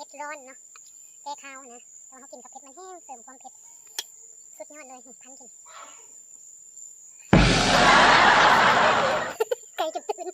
ผ็ดร้อนเนาะแก้ข้าวนะแต่ว่าเขากินกับเผ็ดมันแห้งเสริมความเผ็ดสุดยอดเลยพันกินไก่จะตื่น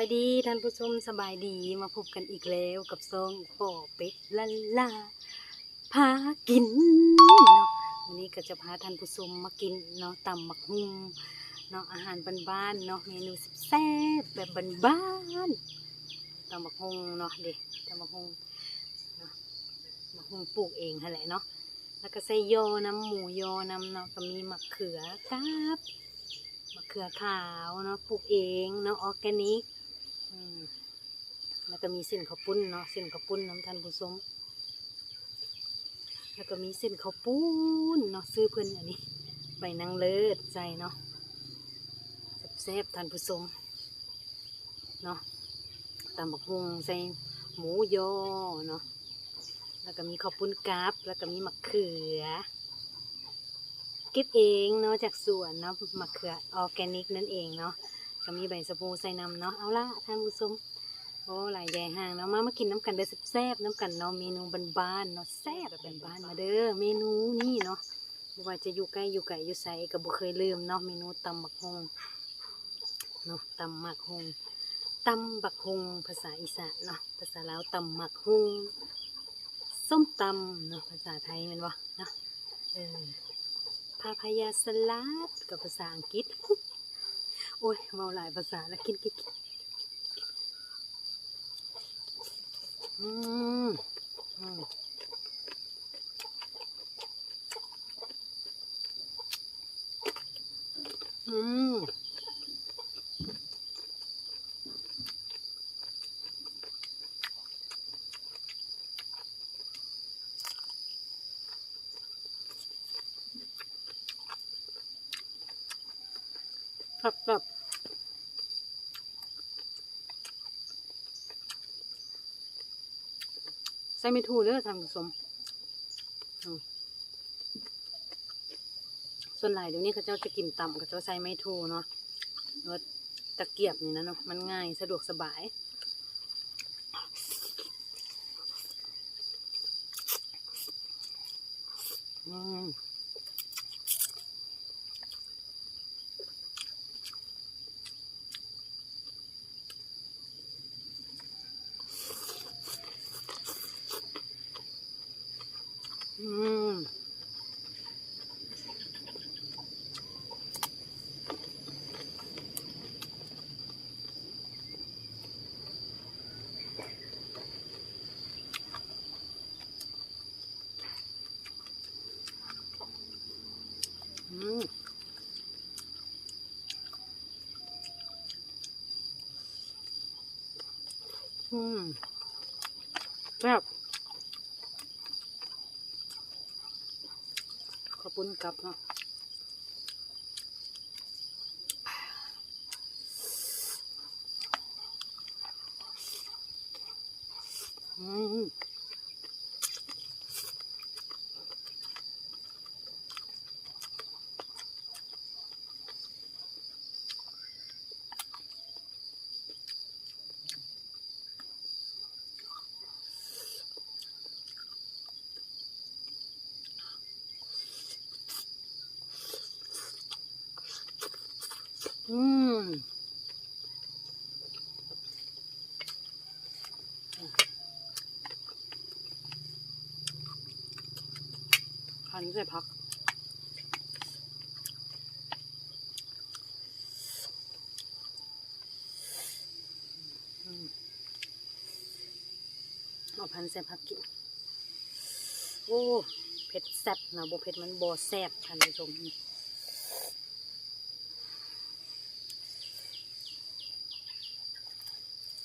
บายดีท่านผู้ชมสบายดีมาพบกันอีกแล้วกับซองปอเป็ดละลาพากินเนาะวันนี้ก็จะพาท่านผู้ชมมากินเนาะตำมักฮุงเนาะอาหารบ้านๆเนาะเมนูแซ่บแบบบ้านๆตำมักฮุงเนาะเด็ตำมักฮุงเนาะมักฮุงปลูกเองแหละเนาะแล้วก็ใส่ยอน้ำหมูยอน้ำเนาะก็มีมะเขือกับมะเขือขาวเนาะปลูกเองเนาะออร์แกนิก แล้วก็มีเส้นข้าวปุ้นเนาะเส้นข้าวปุ้นน้ำท่านผู้ชมแล้วก็มีเส้นข้าวปุ้นเนาะซื้อเพื่อนอันนี้ใบนางเลิศใจเนาะแซ่บท่านผู้ชมเนาะตำบักฮุงใส่หมูยอเนาะแล้วก็มีข้าวปุ้นกราบแล้วก็มีมะเขือเก็บเองเนาะจากสวนเนาะมะเขือออร์แกนิกนั่นเองเนาะ ก็มีใบสะพูใส่นำเนาะเอาละท่านผู้ชมโอ้หลายใหญ่ห่างเนาะมามากินน้ำกันเด้อแซ่บๆน้ำกันเนาะเมนูบานๆเนาะแซ่บแบบบานมาเด้อเมนูนี่เนาะบ่ว่าจะอยู่ใกล้อยู่ไกลอยู่ไสก็บ่เคยลืมเนาะเมนูตำบักฮงเนาะตำหมักฮงตำบักฮงภาษาอีสานเนาะภาษาลาวตำหมักฮงส้มตำเนาะภาษาไทยมันวะเนาะเออพาพายาสลัดกับภาษาอังกฤษ โอ้ยเมาหลายภาษาแล้วกินกินอืมอืมอืม ครับครับใส่ไม่ถูเลยทางผู้ชมส่วนหลายเดี๋ยวนี้เขาเจ้าจะกินต่ำเขาเจ้าใส่ไม่ถูเนาะแล้วตะเกียบนี่นะเนาะมันง่ายสะดวกสบายอืม อืมอืมอื คุณกลับเนาะอืม อืมพันใส่ผักอืมเอาพันใส่ผักกิน โอ้ เผ็ดแซ่บนะโบเผ็ดมันโบแซ่บท่านผู้ชม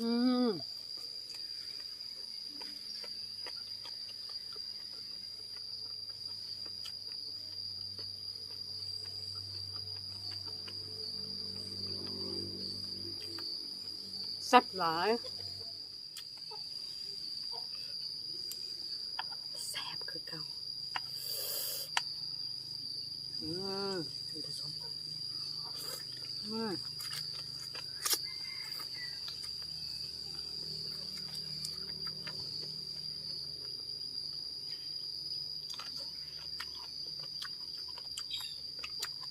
อืมแซ่บหลาย อืมท่านผู้ชมอืม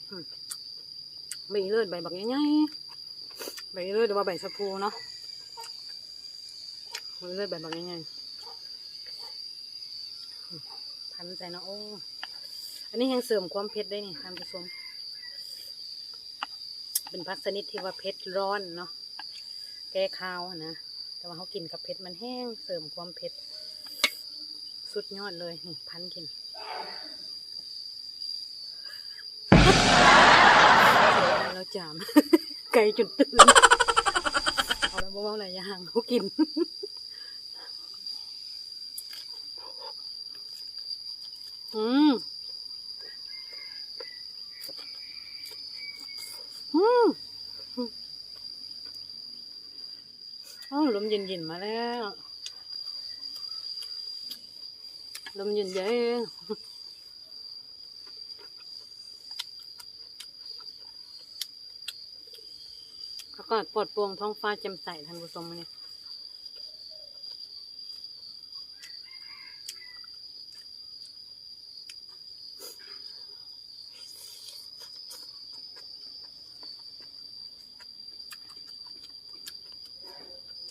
อืม ใบเลือดใบบักใหญ่ๆใบเลือดหรือว่าใบสะพูเนาะใบเลือดใบบักใหญ่ๆพันใจนะโอ้อันนี้ยังเสริมความเผ็ดได้นี่ท่านผู้ชมเป็นพักชนิดที่ว่าเผ็ดร้อนเนาะแก้ข้าวนะแต่ว่าเขากินกับเผ็ดมันแห้งเสริมความเผ็ดสุดยอดเลยนี่พันกิน เราจาม ไก่จุดตื่นเอาแล้วบอกว่าอะไรอย่างเขากิน อืมอืมอ้าวลมเย็นๆมาแล้ว ลมเย็นเย็นอากาศปลอดโปร่งท้องฟ้าแจ่มใสท่านผู้ชมวันนี้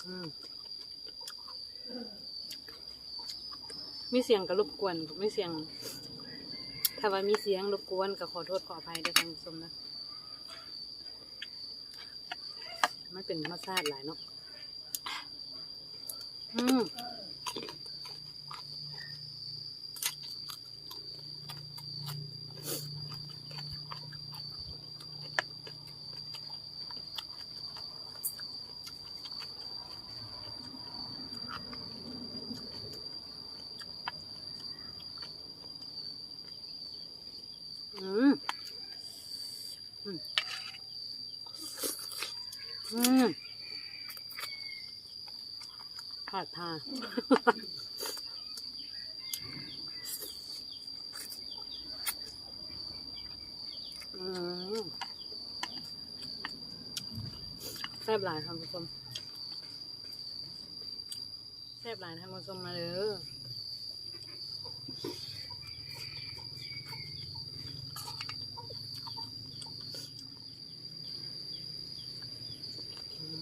อืมมีเสียงกระรบกวนไม่เสียง ถ้าว่ามีเสียงรบกวนก็ขอโทษขออภัยด้วยท่านผู้ชมนะ มันเป็นธรรมชาติหลายเนาะอืม อืม อืม อืม ขาดทางอืมแซ่บหลายค่ะคุณผู้ชมแซ่บหลายท่านผู้ชมมาเลย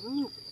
อืม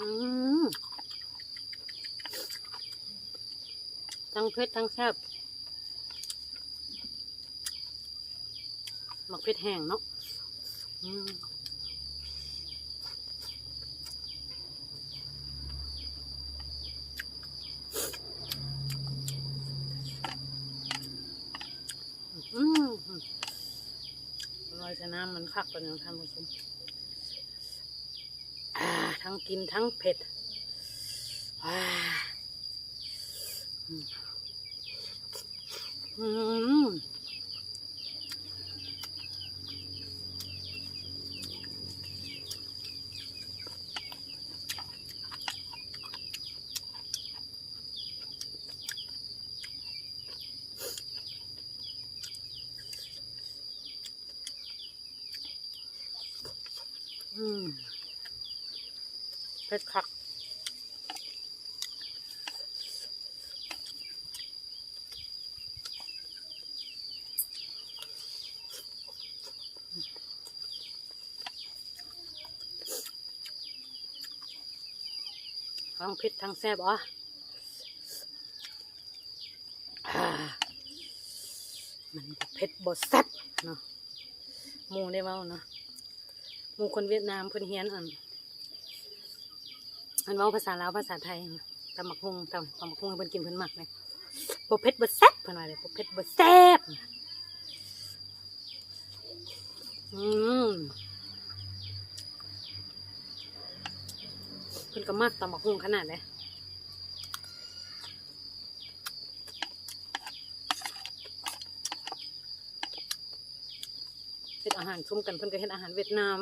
อืม ทั้งเผ็ดทั้งแซ่บหมักเผ็ดแห้งเนาะอืมอืมลอยชะน้ำมันคักกว่านี้ท่านผู้ชมทั้งกินทั้งเผ็ดอ่า อืมเผ็ดคัก ทั้งเผ็ดทั้งแซ่บอะอ่ามันเผ็ดบดแซ่บเนาะหมูได้เว้าเนาะหมูคนเวียดนามเพิ่นเฮียนอันอันเว้าภาษาลาวภาษาไทยตำบักฮงตำตำบักฮงให้เพิ่นกินเพิ่นมักเลยบ่เผ็ดบ่แซ่บเพิ่นว่าเลยบ่เผ็ดบ่แซ่บอืม พิ่นก็มักตำบักฮุงขนาดเลยเฮ็ดอาหารซุ่มกันเพิ่นก็เฮ็ดอาหารเวียดนาม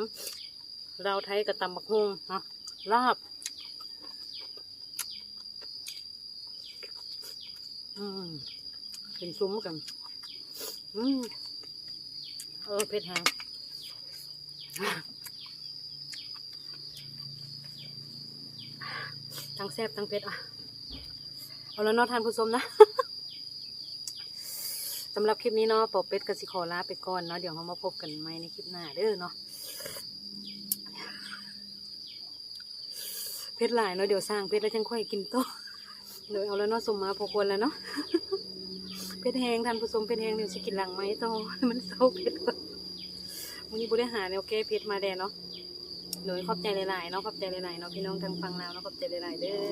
เราไทยกับตำบักฮุงเนาะลาบอืมเป็นซุ้มกัน อืมเออเผ็ดแฮง ทั้งแซ่บทั้งเผ็ดอะ เอาแล้วเนาะทานผู้ชมนะสำหรับคลิปนี้เนาะปอเป็ดกับสิขอลาไปก่อนเนาะเดี๋ยวเรามาพบกันใหม่ในคลิปหน้าเด้อเนาะเผ็ดหลายเนาะเดี๋ยวสร้างเผ็ดแล้วจังค่อยกินโตะเดี๋ยวเอาแล้วเนาะสมมาพอควรแล้วเนาะเพชรแห้งท่านผู้ชมเพชรแห้งเดี๋ยวสิกินหลังไหมต่อมันเศร้าเพชรก่อนวันนี้บุได้หาแนวแก้เพชรมาแดนเนาะ หนูขอบใจหลายๆเนาะขอบใจหลายๆเนาะพี่น้องทางฝั่งลาวเนาะขอบใจหลายๆเด้อ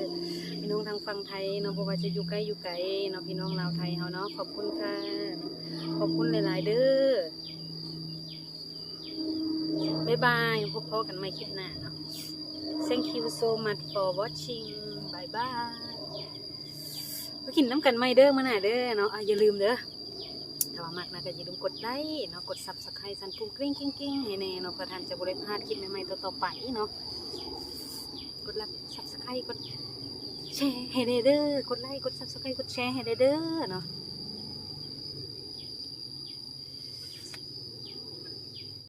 พี่น้องทางฝั่งไทยเนาะบ่ว่าจะอยู่ใกล้อยู่ไกลเนาะพี่น้องลาวไทยเฮาเนาะขอบคุณค่ะขอบคุณหลายๆเด้อบ๊ายบายพบกันใหม่คลิปหน้าเนาะ thank you so much for watching bye bye มากินน้ำกันไม่เด้อมาหน่าเด้อเนาะอย่าลืมเด้อ มากนะก็อย่าลืมกดไลค์เนาะกดซับสไครต์สันปุ่มกริ้งกริ้งกริ้งแน่เนาะเพื่อท่านจะบริพลาดคลิปใหม่ๆต่อๆไปเนาะกดไลค์ซับสไครต์กดแชร์ให้ได้เด้อกดไลค์กดซับสไครต์กดแชร์ให้เด้อเนาะ